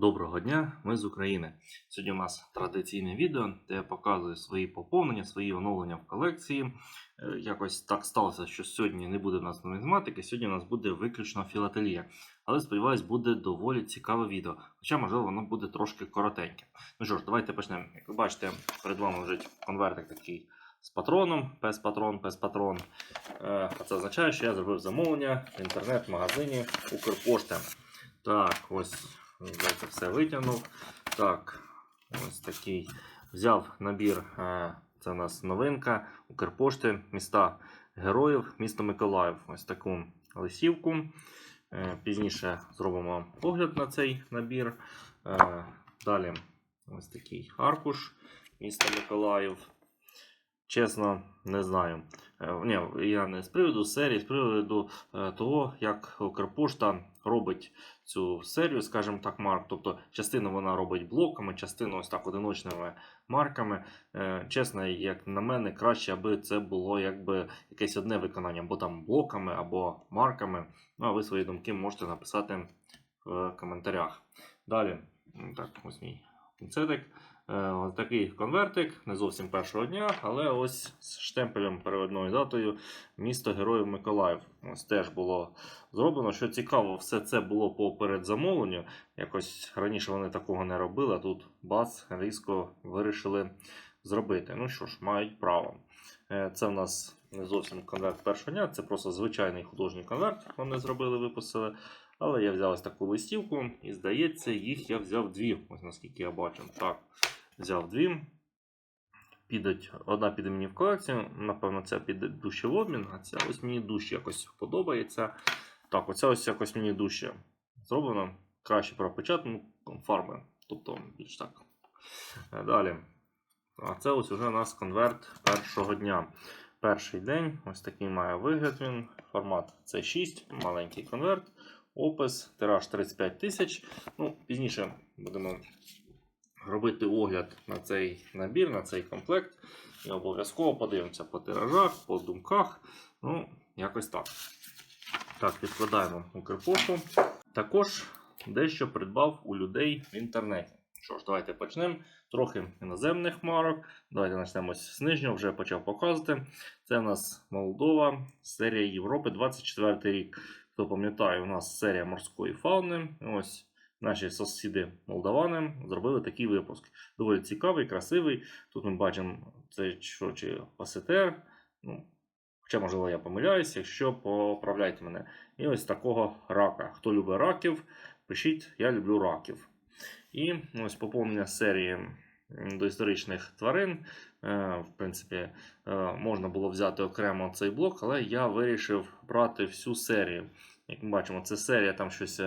Доброго дня, ми з України. Сьогодні у нас традиційне відео, де я показую свої поповнення, свої оновлення в колекції. Е, Якось так сталося, що сьогодні не буде у нас нумізматики, сьогодні у нас буде виключно філателія. Але сподіваюсь, буде доволі цікаве відео. Хоча, можливо, воно буде трошки коротеньке. Ну що ж, давайте почнемо. Як ви бачите, перед вами лежить конвертик такий з патроном, пес патрон, пес патрон. Е, А це означає, що я зробив замовлення в інтернет-магазині Укрпошти. Так, ось Давайте все витягнув. Так, ось такий. Взяв набір, е, це у нас новинка Укрпошти, міста героїв, місто Миколаїв. Ось таку лисівку. Е, Пізніше зробимо погляд на цей набір. Е, Далі ось такий аркуш міста Миколаїв. Чесно, не знаю. Е, Ні, я не з приводу серії, з приводу е, того, як Укрпошта робить цю серію, скажімо так, марк. Тобто частину вона робить блоками, частину ось так одиночними марками. Е, Чесно, як на мене, краще, аби це було якби якесь одне виконання, або там блоками, або марками. Ну, а ви свої думки можете написати в коментарях. Далі, так, ось мій пінцетик. Е, Ось такий конвертик, не зовсім першого дня, але ось з штемпелем переводною датою місто Героїв Миколаїв. Ось теж було зроблено. Що цікаво, все це було по передзамовленню. Якось раніше вони такого не робили, а тут бац, різко вирішили зробити. Ну що ж, мають право. Е, Це в нас не зовсім конверт першого дня, це просто звичайний художній конверт. Вони зробили, випустили. Але я взяв ось таку листівку, і здається, їх я взяв дві, ось наскільки я бачу. Так, взяв дві. Підуть, одна піде мені в колекцію, напевно, ця піде дужче в обмін, а ця ось мені дужче якось подобається. Так, оця ось якось мені дужче зроблено. Краще пропечатано фарби. Тобто більш так. Е, Далі. А це ось уже у нас конверт першого дня. Перший день, ось такий має вигляд він. Формат C6, маленький конверт, опис, тираж 35 тисяч. Ну, пізніше будемо робити огляд на цей набір, на цей комплект. І обов'язково подивимося по тиражах, по думках. Ну, якось так. Так, відкладаємо Укрпошту. Також дещо придбав у людей в інтернеті. Що ж, давайте почнемо. Трохи іноземних марок. Давайте почнемо з нижнього, вже почав показувати. Це у нас Молдова, серія Європи 24 рік. Хто пам'ятає, у нас серія морської фауни. Ось наші сусіди молдавани зробили такий випуск. Доволі цікавий, красивий. Тут ми бачимо це що чи пасетер. Ну, Хоча, можливо, я помиляюсь, якщо поправляйте мене. І ось такого рака. Хто любить раків, пишіть, я люблю раків. І ось поповнення серії доісторичних тварин. Е, В принципі, е, можна було взяти окремо цей блок, але я вирішив брати всю серію. Як ми бачимо, це серія там щось.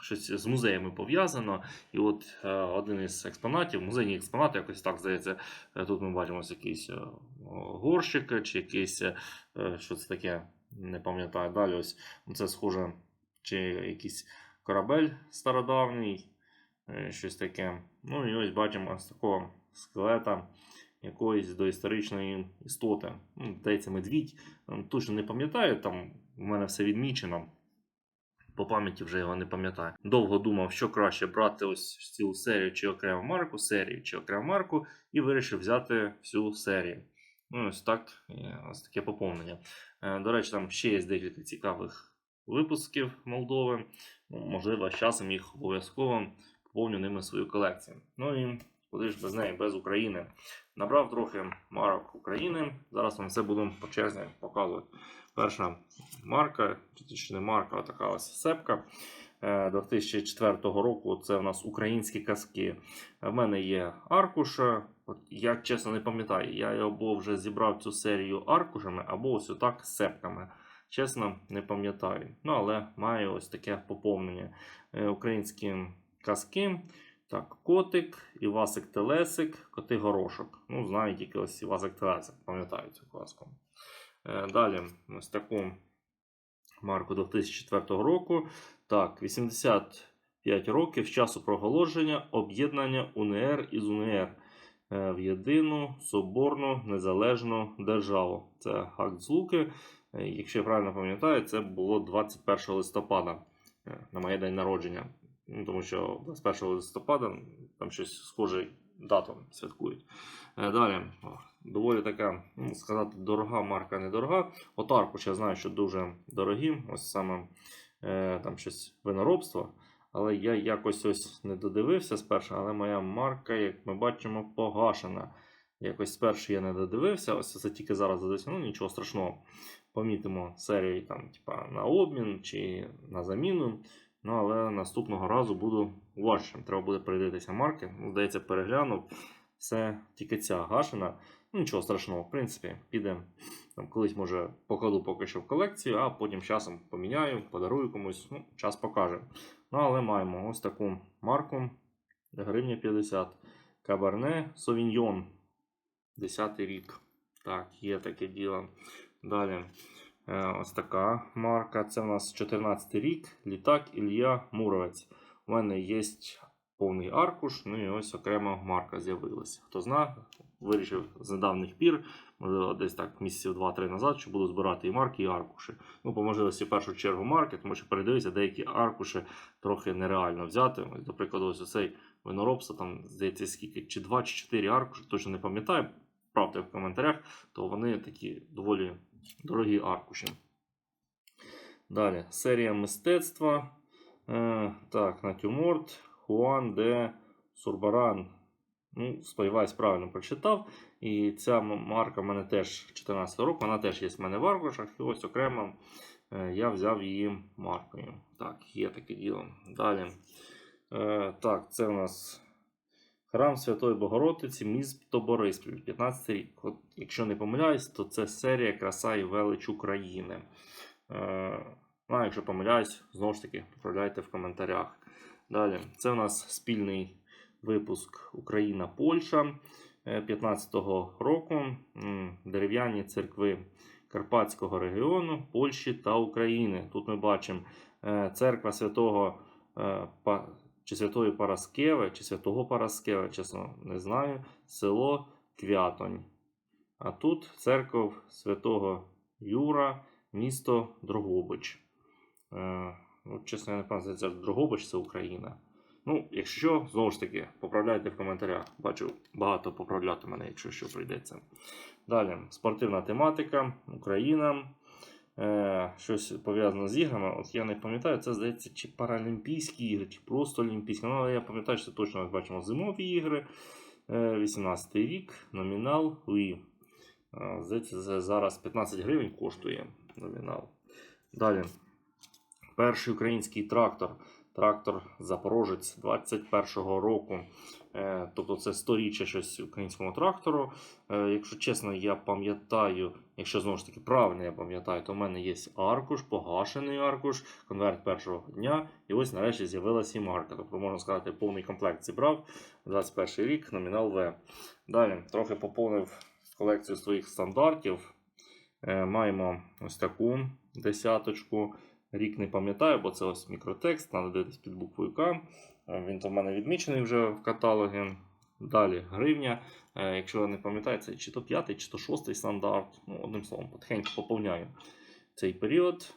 Е, Щось з музеями пов'язано. І от е, один із експонатів, музейні експонати, якось так здається. е, Тут ми бачимо якийсь е, горщик чи якийсь, е, що це таке, не пам'ятаю. Далі ось це схоже, чи якийсь корабель стародавній, е, щось таке. Ну і ось бачимо ось такого скелета якоїсь доісторичної істоти. Ну, Здається, медвідь. Точно не пам'ятаю, там в мене все відмічено. По пам'яті вже його не пам'ятаю. Довго думав, що краще брати ось цілу серію чи окрему марку, серію чи окрему марку, і вирішив взяти всю серію. Ну, ось так, ось таке поповнення. Е, До речі, там ще є декілька цікавих випусків Молдови. Можливо, з часом їх обов'язково поповню ними свою колекцію. Ну і куди ж без неї, без України. Набрав трохи марок України. Зараз вам все буду по черзі показувати. Перша марка, чи не марка, а така ось сепка. е, 2004 року це у нас українські казки. В мене є аркуш. Я чесно не пам'ятаю, я або вже зібрав цю серію аркушами, або ось отак сепками. Чесно, не пам'ятаю. Ну, але маю ось таке поповнення. Е, Українські казки. Так, котик, Івасик Телесик, коти горошок. Ну, знаю тільки ось Івасик Телесик, пам'ятаю цю казку. Е, Далі ось таку марку 2004 року. Так, 85 років з часу проголошення об'єднання УНР із УНР е, в єдину соборну незалежну державу. Це акт злуки. Е, Якщо я правильно пам'ятаю, це було 21 листопада на моє день народження. Ну, тому що 21 листопада там щось схоже дату святкують. Е, Далі, доволі така, ну, сказати, дорога марка, недорога. От аркуш я знаю, що дуже дорогі, ось саме е, там щось виноробство. Але я якось ось не додивився спершу, але моя марка, як ми бачимо, погашена. Якось спершу я не додивився, ось це тільки зараз додивився, ну нічого страшного. Помітимо серію там, типа, на обмін чи на заміну. Ну, але наступного разу буду уважним. Треба буде передивитися марки. Ну, здається, переглянув. Все тільки ця гашена. Ну, нічого страшного, в принципі, піде. Там, колись, може, покладу поки що в колекцію, а потім часом поміняю, подарую комусь. Ну, час покаже. Ну, але маємо ось таку марку. Гривня 50. Кабарне Совіньйон. 10 рік. Так, є таке діло. Далі. Е, Ось така марка. Це у нас 14 рік. Літак Ілля Муровець. У мене є повний аркуш, ну і ось окрема марка з'явилася. Хто знає, вирішив з недавніх пір, можливо, десь так місяців 2-3 назад, що буду збирати і марки, і аркуші. Ну, по можливості, в першу чергу, марки, тому що передивися, деякі аркуші трохи нереально взяти. Ось, До ось цей виноробство, там, здається, скільки, чи 2 чи 4 аркуші, точно не пам'ятаю. Правте в коментарях, то вони такі доволі дорогі аркуші. Далі, серія мистецтва. Е, так, натюморт Хуан де Сурбаран. Ну, сподіваюсь, правильно прочитав. І ця марка в мене теж 14 року, вона теж є в мене в аркушах. І ось окремо е, я взяв її маркою. Так, є таке діло. Далі. Е, так, це у нас Храм Святої Богородиці, місто Бориспіль, 15 рік. От, якщо не помиляюсь, то це серія Краса і велич України. Е, ну, а якщо помиляюсь, знову ж таки, поправляйте в коментарях. Далі, це у нас спільний випуск Україна-Польща 15-го року. Дерев'яні церкви Карпатського регіону, Польщі та України. Тут ми бачимо е, церква святого е, чи святої Параскеви, чи святого Параскеви, чесно не знаю. Село Квятонь. А тут церков святого Юра, місто Дрогобич. Е, ну, чесно, я не пам'ятаю, це Дрогобич це Україна. Ну, якщо, знову ж таки, поправляйте в коментарях. Бачу, багато поправляти мене, якщо що прийдеться. Далі, спортивна тематика, Україна. Е, щось пов'язане з іграми. От я не пам'ятаю, це здається, чи Паралімпійські ігри, чи просто Олімпійські. Ну, але я пам'ятаю, що точно ми бачимо зимові ігри. Е, 18 рік, номінал Лі. Е, Здається, зараз 15 гривень коштує номінал. Далі. Перший український трактор. Трактор Запорожець 21-го року. Е, Тобто це сторіччя щось українському трактору. Е, Якщо чесно, я пам'ятаю, якщо знову ж таки правильно я пам'ятаю, то в мене є аркуш, погашений аркуш, конверт першого дня. І ось нарешті з'явилася і марка. Тобто, можна сказати, повний комплект зібрав 21 рік, номінал В. Далі трохи поповнив колекцію своїх стандартів. Е, Маємо ось таку десяточку. Рік не пам'ятаю, бо це ось мікротекст, треба дивитись під буквою К. Е, Він то в мене відмічений вже в каталогі. Далі гривня. Е, Якщо не пам'ятаю, це чи то п'ятий, чи то шостий стандарт. Ну, одним словом, потихеньку поповняю цей період.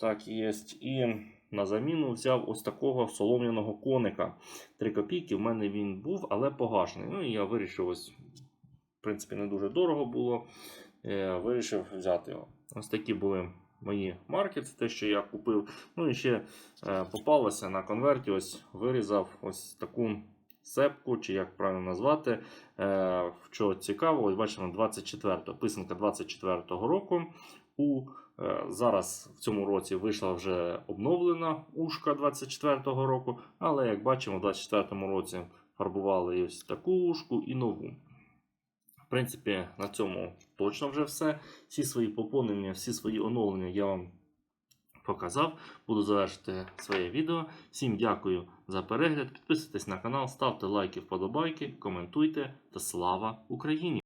Так, є. І на заміну взяв ось такого солом'яного коника. 3 копійки. В мене він був, але погашений. Ну і я вирішив ось, в принципі, не дуже дорого було. Е, Вирішив взяти його. Ось такі були мої марки, це те, що я купив. Ну і ще е, попалося на конверті, ось вирізав ось таку сепку, чи як правильно назвати. Е, що цікаво, ось бачимо 24 писанка 24-го року. У е, зараз в цьому році вийшла вже обновлена ушка 24-го року, але як бачимо, в 24-му році фарбували ось таку ушку і нову. В принципі, на цьому точно вже все. Всі свої поповнення, всі свої оновлення я вам показав. Буду завершити своє відео. Всім дякую за перегляд. Підписуйтесь на канал, ставте лайки, вподобайки, коментуйте та слава Україні!